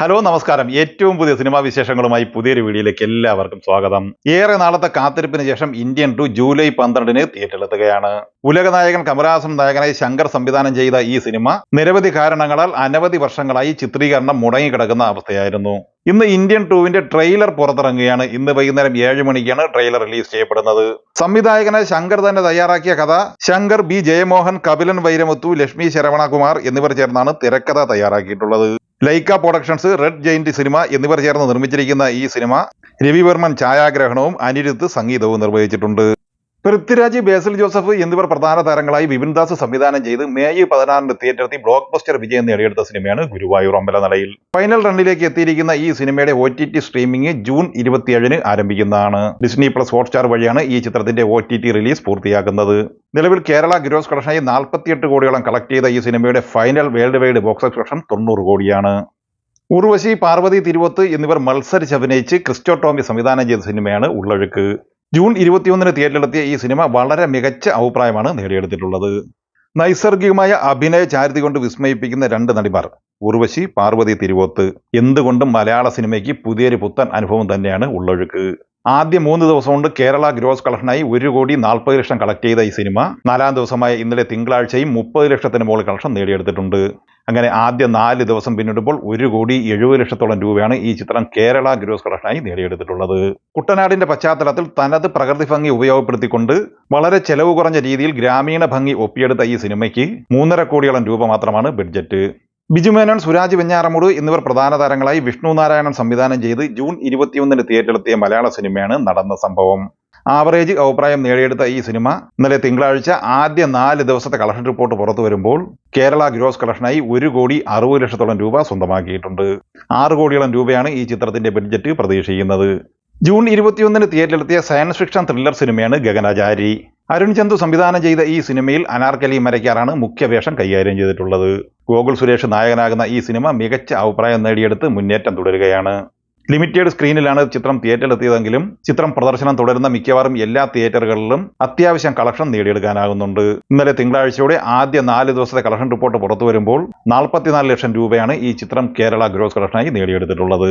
Hello നമസ്കാരം. ഏറ്റവും പുതിയ സിനിമാ വിശേഷങ്ങളുമായി പുതിയൊരു വീഡിയോയിലേക്ക് എല്ലാവർക്കും സ്വാഗതം. ഏറെ നാളത്തെ കാത്തിരിപ്പിന് ശേഷം ഇന്ത്യൻ ടു ജൂലൈ പന്ത്രണ്ടിന് തിയേറ്ററിലെത്തുകയാണ്. ഉലകനായകൻ കമലഹാസൻ നായകനായി ശങ്കർ സംവിധാനം ചെയ്ത ഈ സിനിമ നിരവധി കാരണങ്ങളാൽ അനവധി വർഷങ്ങളായി ചിത്രീകരണം മുടങ്ങിക്കിടക്കുന്ന അവസ്ഥയായിരുന്നു. ഇന്ന് ഇന്ത്യൻ ടൂവിന്റെ ട്രെയിലർ പുറത്തിറങ്ങുകയാണ്. ഇന്ന് വൈകുന്നേരം ഏഴ് മണിക്കാണ് ട്രെയിലർ റിലീസ് ചെയ്യപ്പെടുന്നത്. സംവിധായകനായ ശങ്കർ തന്നെ തയ്യാറാക്കിയ കഥ ശങ്കർ ബി ജയമോഹൻ കപിലൻ വൈരമുത്തു ലക്ഷ്മി ശരവണകുമാർ എന്നിവർ ചേർന്നാണ് തിരക്കഥ തയ്യാറാക്കിയിട്ടുള്ളത്. Lyca productions red giant cinema എന്നിവർ ചേർന്ന് നിർമ്മിച്ചിരിക്കുന്ന ഈ സിനിമ രവിവർമ്മൻ ഛായാഗ്രഹണവും അനിരുദ്ധ് സംഗീതവും നിർവഹിച്ചിട്ടുണ്ട്. പൃഥ്വിരാജ് ബേസിൽ ജോസഫ് എന്നിവർ പ്രധാന താരങ്ങളായി വിപിൻദാസ് സംവിധാനം ചെയ്ത് മെയ് പതിനാറിന് തിയേറ്ററെത്തി ബ്ലോക്ക് ബസ്റ്റർ വിജയം നേടിയെടുത്ത സിനിമയാണ് ഗുരുവായൂർ അമ്പല അമ്പലനടയിൽ. ഫൈനൽ റണ്ണിലേക്ക് എത്തിയിരിക്കുന്ന ഈ സിനിമയുടെ O T T streaming June ഇരുപത്തിയേഴിന് ആരംഭിക്കുന്നതാണ്. ഡിസ്നി പ്ലസ് ഹോട്ട്സ്റ്റാർ വഴിയാണ് ഈ ചിത്രത്തിന്റെ ഒ ടി ടി റിലീസ് പൂർത്തിയാക്കുന്നത്. നിലവിൽ കേരള ഗ്രോസ് കളക്ഷനായി നാൽപ്പത്തിയെട്ട് കോടിയോളം കളക്ട് ചെയ്ത ഈ സിനിമയുടെ final world wide box office collection തൊണ്ണൂറ് കോടിയാണ്. ഉർവശി പാർവതി തിരുവത്ത് എന്നിവർ മത്സരിച്ച് അഭിനയിച്ച് ക്രിസ്റ്റോ ടോമി സംവിധാനം ചെയ്ത സിനിമയാണ് ഉള്ളൊഴുക്ക്. ജൂൺ ഇരുപത്തിയൊന്നിന് തിയേറ്ററിലെത്തിയ ഈ സിനിമ വളരെ മികച്ച അഭിപ്രായമാണ് നേടിയെടുത്തിട്ടുള്ളത്. നൈസർഗികമായ അഭിനയ ചാരിതി കൊണ്ട് വിസ്മയിപ്പിക്കുന്ന രണ്ട് നടിമാർ ഉർവശി പാർവതി തിരുവോത്ത്. എന്തുകൊണ്ടും മലയാള സിനിമയ്ക്ക് പുതിയൊരു പുത്തൻ അനുഭവം തന്നെയാണ് ഉള്ളൊഴുക്ക്. ആദ്യ മൂന്ന് ദിവസം കൊണ്ട് കേരള ഗ്രോസ് കളക്ഷനായി ഒരു കോടി നാൽപ്പത് ലക്ഷം കളക്ട് ചെയ്ത ഈ സിനിമ. നാലാം ദിവസമായ ഇന്നലെ തിങ്കളാഴ്ചയും മുപ്പത് ലക്ഷത്തിന് മുകളിൽ കളക്ഷൻ നേടിയെടുത്തിട്ടുണ്ട്. അങ്ങനെ ആദ്യ നാല് ദിവസം പിന്നിടുമ്പോൾ ഒരു കോടി എഴുപത് ലക്ഷത്തോളം രൂപയാണ് ഈ ചിത്രം കേരള ഗ്രോസ് കളക്ഷനായി നേടിയെടുത്തിട്ടുള്ളത്. കുട്ടനാടിന്റെ പശ്ചാത്തലത്തിൽ തനത് പ്രകൃതി ഭംഗി ഉപയോഗപ്പെടുത്തിക്കൊണ്ട് വളരെ ചെലവ് കുറഞ്ഞ രീതിയിൽ ഗ്രാമീണ ഭംഗി ഒപ്പിയെടുത്ത ഈ സിനിമയ്ക്ക് മൂന്നര കോടിയോളം രൂപ മാത്രമാണ് ബഡ്ജറ്റ്. ബിജു മേനോൻ സുരാജ് വെഞ്ഞാറമൂട് എന്നിവർ പ്രധാന താരങ്ങളായി വിഷ്ണു നാരായണൻ സംവിധാനം ചെയ്ത് ജൂൺ ഇരുപത്തിയൊന്നിന് തിയേറ്ററിലെത്തിയ മലയാള സിനിമയാണ് നടന്ന സംഭവം. ആവറേജ് അഭിപ്രായം നേടിയെടുത്ത ഈ സിനിമ ഇന്നലെ തിങ്കളാഴ്ച ആദ്യ നാല് ദിവസത്തെ കളക്ഷൻ റിപ്പോർട്ട് പുറത്തു വരുമ്പോൾ കേരള ഗ്രോസ് കളക്ഷനായി ഒരു കോടി അറുപത് ലക്ഷത്തോളം രൂപ സ്വന്തമാക്കിയിട്ടുണ്ട്. ആറ് കോടിയോളം രൂപയാണ് ഈ ചിത്രത്തിന്റെ ബഡ്ജറ്റ് പ്രതീക്ഷിക്കുന്നത്. ജൂൺ ഇരുപത്തിയൊന്നിന് തിയേറ്ററിലെത്തിയ സയൻസ് ഫിക്ഷൻ ത്രില്ലർ സിനിമയാണ് ഗഗനാചാരി. അരുൺ ചന്തു സംവിധാനം ചെയ്ത ഈ സിനിമയിൽ അനാർക്കലി മരയ്ക്കാറാണ് മുഖ്യവേഷം കൈകാര്യം ചെയ്തിട്ടുള്ളത്. ഗോകുൽ സുരേഷ് നായകനാകുന്ന ഈ സിനിമ മികച്ച അഭിപ്രായം നേടിയെടുത്ത് മുന്നേറ്റം തുടരുകയാണ്. ലിമിറ്റഡ് സ്ക്രീനിലാണ് ചിത്രം തിയേറ്ററിലെത്തിയതെങ്കിലും ചിത്രം പ്രദർശനം തുടരുന്ന മിക്കവാറും എല്ലാ തിയേറ്ററുകളിലും അത്യാവശ്യം കളക്ഷൻ നേടിയെടുക്കാനാകുന്നുണ്ട്. ഇന്നലെ തിങ്കളാഴ്ചയോടെ ആദ്യ നാല് ദിവസത്തെ കളക്ഷൻ റിപ്പോർട്ട് പുറത്തു വരുമ്പോൾ നാൽപ്പത്തിനാല് ലക്ഷം രൂപയാണ് ഈ ചിത്രം കേരള ഗ്രോസ് കളക്ഷനായി നേടിയെടുത്തിട്ടുള്ളത്.